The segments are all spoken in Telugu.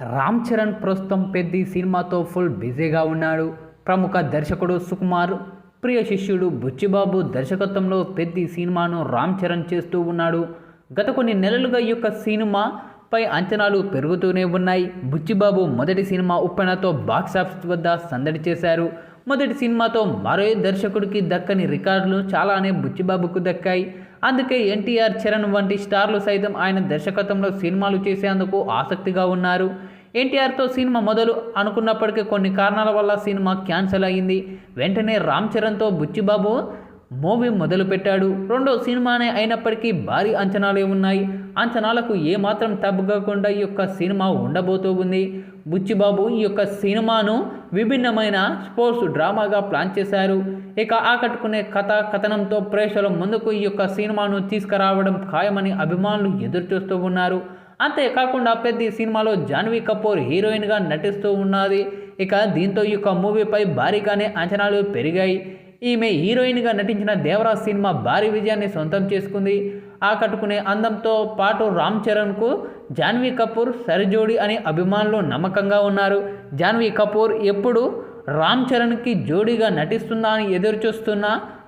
రామ్ చరణ్ ప్రస్తుతం పెద్ద సినిమాతో ఫుల్ బిజీగా ఉన్నాడు. ప్రముఖ దర్శకుడు సుకుమార్ ప్రియ శిష్యుడు బుచ్చిబాబు దర్శకత్వంలో పెద్ద సినిమాను రామ్ చరణ్ చేస్తూ ఉన్నాడు. గత కొన్ని నెలలుగా ఈ యొక్క సినిమాపై అంచనాలు పెరుగుతూనే ఉన్నాయి. బుచ్చిబాబు మొదటి సినిమా ఉప్పెనతో బాక్సాఫీస్ వద్ద సందడి చేశారు. మొదటి సినిమాతో మరో దర్శకుడికి దక్కని రికార్డులు చాలానే బుచ్చిబాబుకు దక్కాయి. అందుకే ఎన్టీఆర్ చరణ్ వంటి స్టార్లు సైతం ఆయన దర్శకత్వంలో సినిమాలు చేసేందుకు ఆసక్తిగా ఉన్నారు. ఎన్టీఆర్తో సినిమా మొదలు అనుకున్నప్పటికీ కొన్ని కారణాల వల్ల సినిమా క్యాన్సిల్ అయింది. వెంటనే రామ్ చరణ్తో బుచ్చిబాబు మూవీ మొదలుపెట్టాడు. రెండో సినిమానే అయినప్పటికీ భారీ అంచనాలే ఉన్నాయి. అంచనాలకు ఏమాత్రం తగ్గకుండా ఈ యొక్క సినిమా ఉండబోతూ ఉంది. బుచ్చిబాబు ఈ యొక్క సినిమాను విభిన్నమైన స్పోర్ట్స్ డ్రామాగా ప్లాన్ చేశారు. ఇక ఆకట్టుకునే కథ కథనంతో ప్రేక్షకుల ముందుకు ఈ యొక్క సినిమాను తీసుకురావడం ఖాయమని అభిమానులు ఎదురుచూస్తూ ఉన్నారు. అంతేకాకుండా పెద్ద సినిమాలో జాన్వీ కపూర్ హీరోయిన్గా నటిస్తూ ఉన్నది. ఇక దీంతో ఈ యొక్క మూవీపై భారీగానే అంచనాలు పెరిగాయి. ఈమె హీరోయిన్గా నటించిన దేవరాజ్ సినిమా భారీ విజయాన్ని సొంతం చేసుకుంది. ఆకట్టుకునే అందంతో పాటు రామ్ చరణ్కు జాన్వీ కపూర్ సరిజోడి అని అభిమానులు నమ్మకంగా ఉన్నారు. జాన్వీ కపూర్ ఎప్పుడు రామ్ చరణ్కి జోడీగా నటిస్తుందా అని ఎదురుచూస్తున్న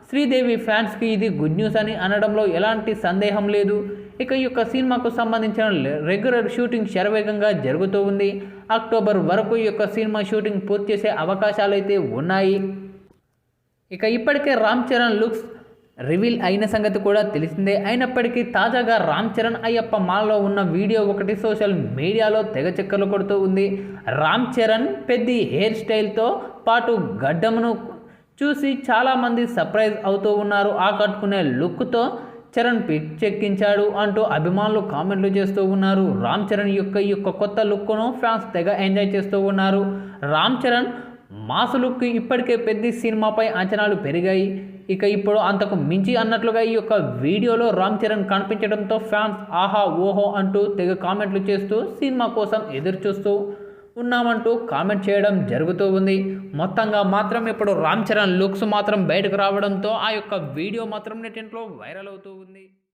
శ్రీదేవి ఫ్యాన్స్కి ఇది గుడ్ న్యూస్ అని అనడంలో ఎలాంటి సందేహం లేదు. ఇక ఈ యొక్క సినిమాకు సంబంధించిన రెగ్యులర్ షూటింగ్ శరవేగంగా జరుగుతూ ఉంది. అక్టోబర్ వరకు ఈ యొక్క సినిమా షూటింగ్ పూర్తి చేసే అవకాశాలు అయితే ఉన్నాయి. ఇక ఇప్పటికే రామ్ చరణ్ లుక్స్ రివీల్ అయిన సంగతి కూడా తెలిసిందే. అయినప్పటికీ తాజాగా రామ్ చరణ్ అయ్యప్ప మాల్లో ఉన్న వీడియో ఒకటి సోషల్ మీడియాలో తెగ చక్కర్లు కొడుతూ ఉంది. రామ్ చరణ్ పెద్ద హెయిర్ స్టైల్తో పాటు గడ్డమును చూసి చాలామంది సర్ప్రైజ్ అవుతూ ఉన్నారు. ఆకట్టుకునే లుక్తో చరణ్ పిచ్చెక్కించాడు అంటూ అభిమానులు కామెంట్లు చేస్తూ ఉన్నారు. రామ్ చరణ్ యొక్క ఈ యొక్క కొత్త లుక్ను ఫ్యాన్స్ తెగ ఎంజాయ్ చేస్తూ ఉన్నారు. రామ్ చరణ్ మాస్ లుక్ ఇప్పటికే పెద్ద సినిమాపై అంచనాలు పెరిగాయి. ఇక ఇప్పుడు అంతకు మించి అన్నట్లుగా ఈ యొక్క వీడియోలో రామ్ చరణ్ కనిపించడంతో ఫ్యాన్స్ ఆహా ఓహో అంటూ తెగ కామెంట్లు చేస్తూ సినిమా కోసం ఎదురు చూస్తూ ఉన్నామంటూ కామెంట్ చేయడం జరుగుతూ ఉంది. మొత్తంగా మాత్రం ఇప్పుడు రామ్ చరణ్ లుక్స్ మాత్రం బయటకు రావడంతో ఆ యొక్క వీడియో మాత్రం నెటింట్లో వైరల్ అవుతూ